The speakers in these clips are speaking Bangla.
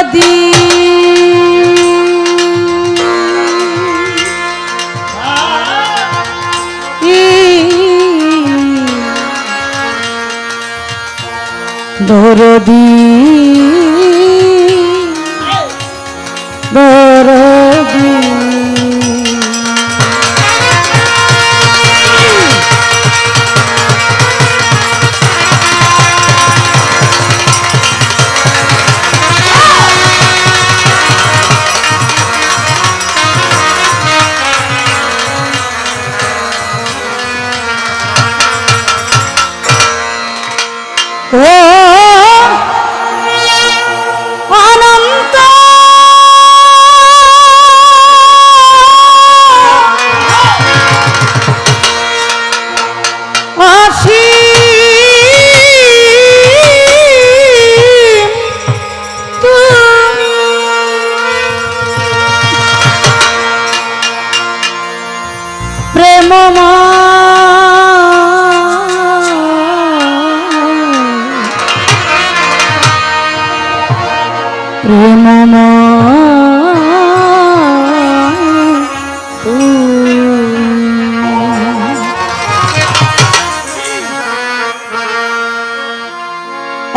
দরদি দরদি দরদি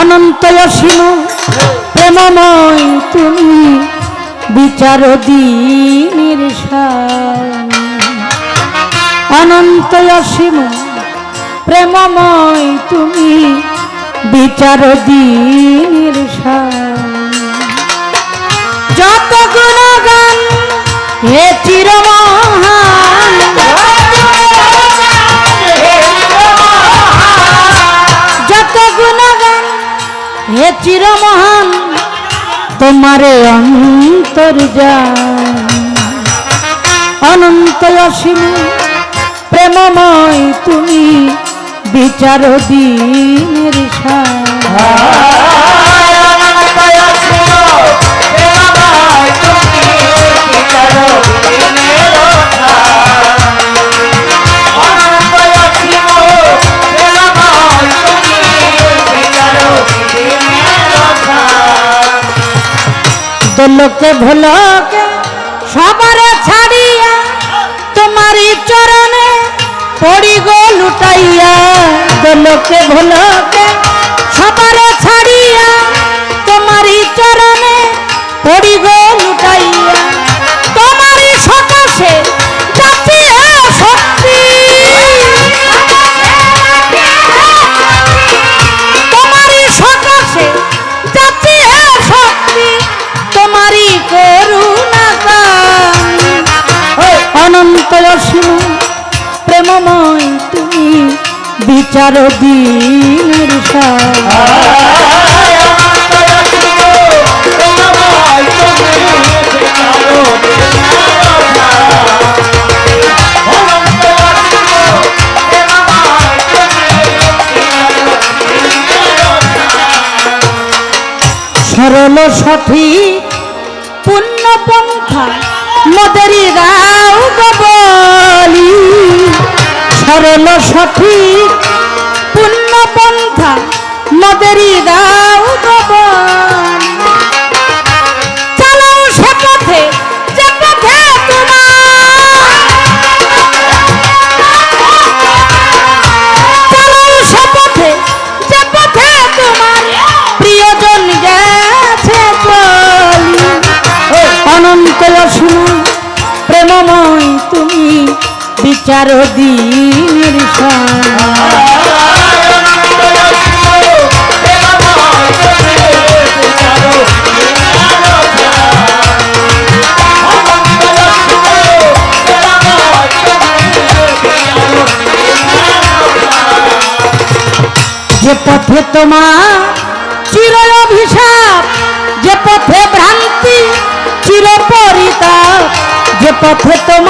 অনন্ত অসীম, প্রেমময় তুমি বিচার দিনের অনন্ত অসীম, প্রেমময় তুমি বিচার দিনের স্বামী। যত গুণগান তোমারে অন্তর অনন্ত অসীম প্রেমময় তুমি বিচার দিনের ভোলকে সবারে ছাড়িয়া, তোমারই চরণে পড়ি গো লুটাইয়া। দোলকে ভোলকে সবারে ছাড়িয়া, তোমারই চরণে পড়ি গো বিচার দিনের সার সরল সঠিক পুণ্য পন্থা মদেরি গাও গবলি সরল সঠিক পন্থা মদেরি গাও গবলি চালাও সে পথে, যে পথে চালাও সে পথে, যে পথে তোমার। চলি প্রেমময় তুমি বিচার দিনের যে পথে তোমার চির অভিশাপ যে পথে ভ্রান্তি চির পরিতাপ যে পথে তোমার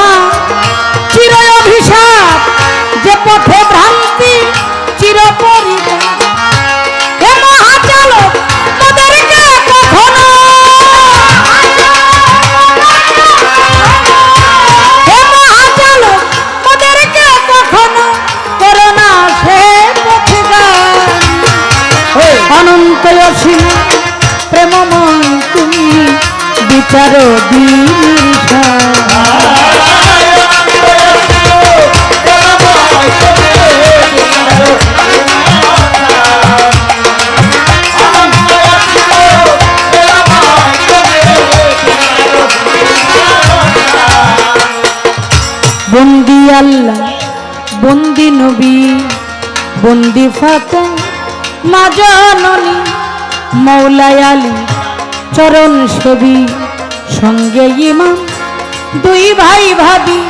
বন্দি আল্লাহ বন্দি নবী বন্দি ফাতে মা জননী আলী চরণ ছবি। সঙ্গে ইমাম, দুই ভাই ভাবি,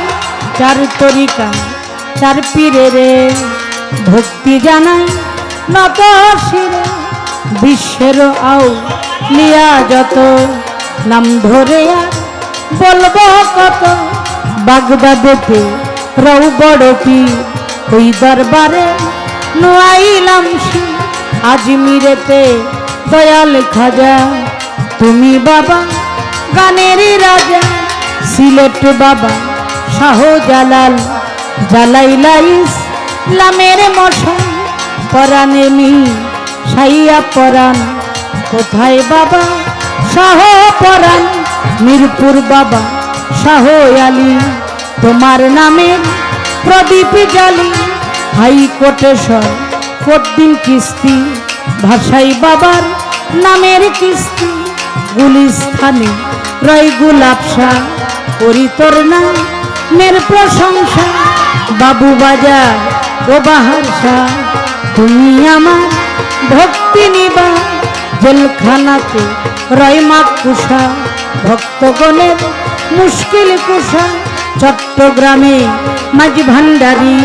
চার তরিকা, চার পীরে রে। ভক্তি জানাই নত শিরে বিশ্বের আও লিয়া যত। নাম ধরে আর বলব কত বাগদাদেতে রৌ বড় পীর ওই দরবারে নোয়াইলাম শি আজমিরেতে দয়াল খাজা। তুমি বাবা গানেরই রাজা সিলেট বাবা শাহ জালাল জালাইলাইস লামের মশাই, পরাণে মি সাইয়া পরাণ। কোথায় বাবা শাহ পরাণ? মিরপুর বাবা শাহ আলী। তোমার নামের প্রদীপ জালি হাইকোর্টেশ্বর পদ্দিন কিস্তি? ভাষাই বাবার নামের কিস্তি, গুলিস্থানে রয় গুলাপসা করি তোর নাম মের প্রশংসা, বাবু বাজার ও বাহার শাহ তুমি আমার ভক্তি নিবা, জেলখানাতে রয় মা কুষা ভক্তগণের মুশকিল কুষা চট্টগ্রামে মাঝ ভান্ডারি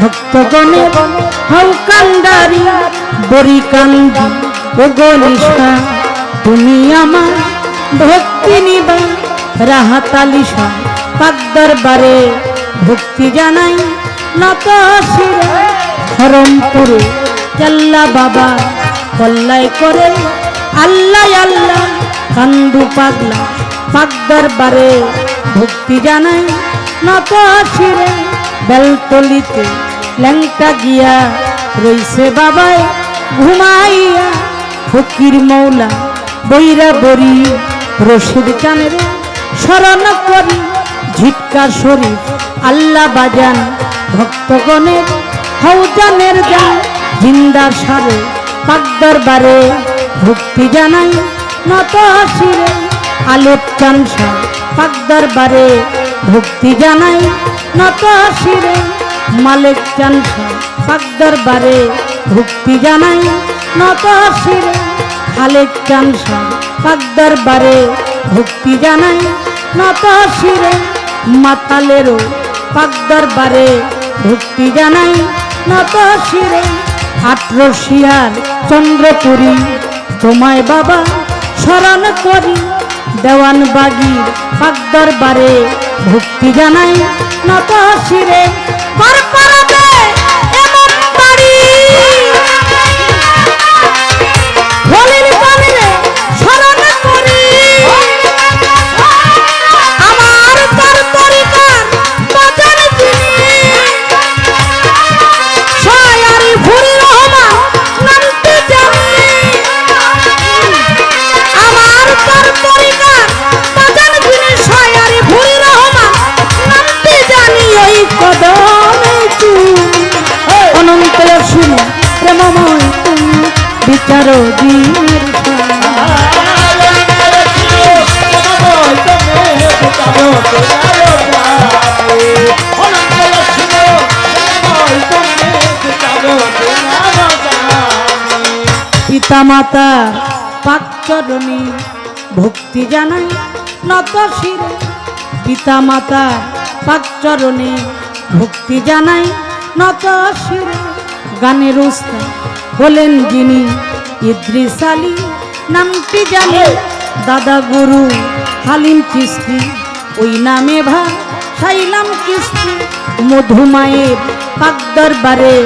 ভক্তগণের হৌকান্ডারি বরিকান্দি ও গনিষা তুমি আমার ভক্তি নিবা রাহাতালিশা পাক দরবারে ভক্তি জানাই নত শিরে হরমপুরে চাল্লা বাবা কল্লাই করে আল্লাহ আল্লাহ, কান্দু পাগলা। পাক দরবারে ভক্তি জানাই নত শিরে বেলতলিতে ল্যাংটা গিয়া রইছে বাবাই ঘুমাইয়া। ফকির মৌলা বৈরা বরি রশিদ চানের স্মরণ করি ঝিটকা শরীফ, আল্লাহ বাজান, ভক্তগণের হৌজানের যান জিন্দার সারে পাকদার বারে ভক্তি জানাই, নত শিরে আলোক চানসা পাকদার বারে ভক্তি জানাই, নত শিরে মালিক চানসা পাকদার বারে ভক্তি জানাই, নত শিরে খালেক চানসা পাকদার বারে ভক্তি জানাই নত শিরে মাতালেরও পাকদার বারে ভক্তি জানাই নত শিরে আট্রসিয়ার চন্দ্রপুরী, তোমায় বাবা স্মরণ করি। দেওয়ান বাগির পাকদার বারে ভক্তি জানাই নত শিরে সায়। পিতা মাতা পাকচরণে, ভক্তি জানাই নত শিরে পিতা মাতা পাকচরণে, ভক্তি জানাই নত শিরে গানের উস্তাদ হলেন যিনি ইদ্রিস আলী নামটি জানে। দাদা গুরু হালিম চিস্তি ওই নামে ভা সাইলাম কিস্তি। মধুমায়ের পাক দরবারে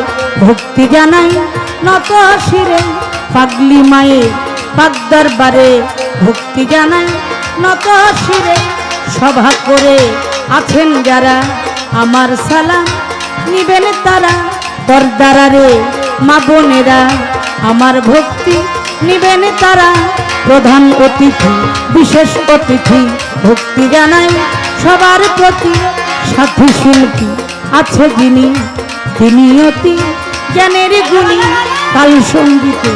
ভক্তি জানাই নত শিরে পাগলি মায়ের পাক দরবারে ভক্তি জানাই নত শিরে সভা করে আছেন যারা। আমার সালাম নিবেন তারা দরদারারে মা বোনেরা। আমার ভক্তি নিবেন তারা প্রধান অতিথি, বিশেষ অতিথি। ভক্তি জানাই সবার প্রতি সাথী শিল্পী আছে যিনি। তিনি অতি জ্ঞানের গুণী। কাল সঙ্গীতে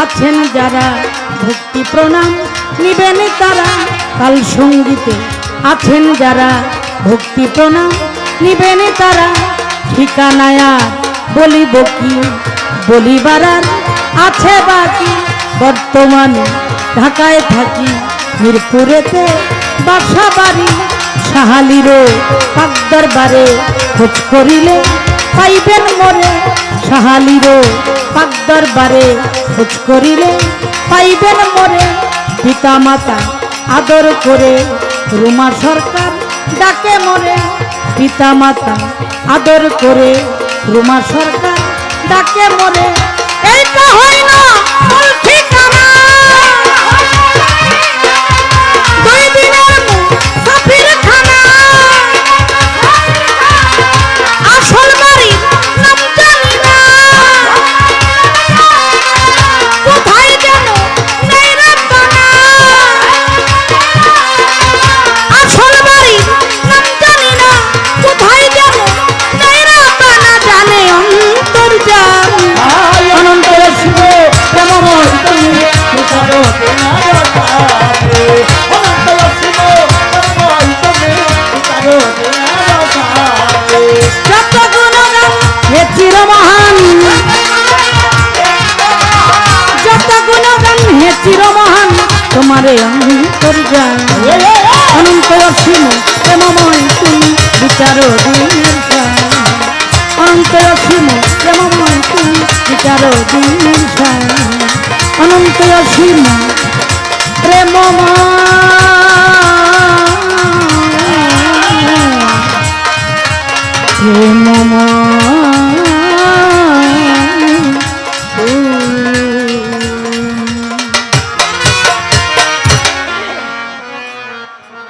আছেন যারা ভক্তি প্রণাম নিবেন তারা। কাল সঙ্গীতে আছেন যারা ভক্তি প্রণাম নিবেন তারা। ঠিকানায় বলিব কি? বলিবার আছে বাকি। বর্তমানে ঢাকায় থাকি, মিরপুরেতে বাসা বাড়ি সাহালিরও পাকদরবারে। খোঁজ করিলে পাইবেন মরে সাহালিরও পাকদরবারে। খোঁজ করিলে পাইবেন মরে পিতা মাতা আদর করে। রুমা সরকার ডাকে মরে পিতা মাতা আদর করে। রুমা সরকার ডাকে মরে এইটা হয় না তোমারে অন্তর যায় অনন্ত অসীম, প্রেমময় তুমি বিচার দিনের যায় অনন্ত অসীম, প্রেমময় তুমি বিচার দিনের যায় অনন্ত অসীম, প্রেমময়। প্রেমময়।